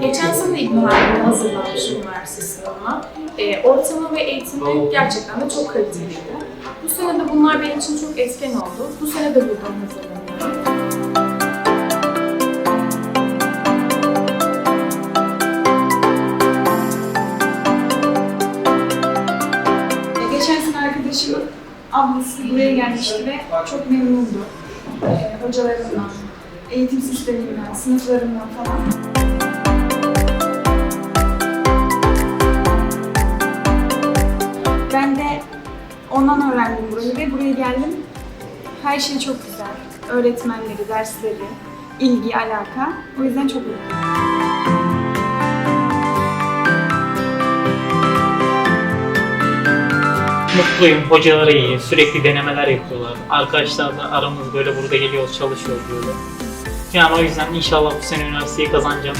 Geçen sene İbn Haldun'a hazırlanmışım üniversite sınavına. Ee, ortamı ve eğitimi gerçekten de çok kaliteliydi. Bu sene de bunlar benim için çok etken oldu. Bu sene de buradan hazırlanıyorum. Geçen sene arkadaşımın ablası buraya gelmişti ve çok memnundu. Ee, hocalarından, eğitim sisteminden, sınıflarından falan. Ondan öğrendim burayı ve buraya geldim. Her şey çok güzel. Öğretmenleri, dersleri, ilgi, alaka. O yüzden çok mutluyum. Mutluyum, hocaları iyi, sürekli denemeler yapıyorlar. Arkadaşlarla aramız böyle burada geliyoruz, çalışıyoruz böyle. Yani o yüzden inşallah bu sene üniversiteyi kazanacağım.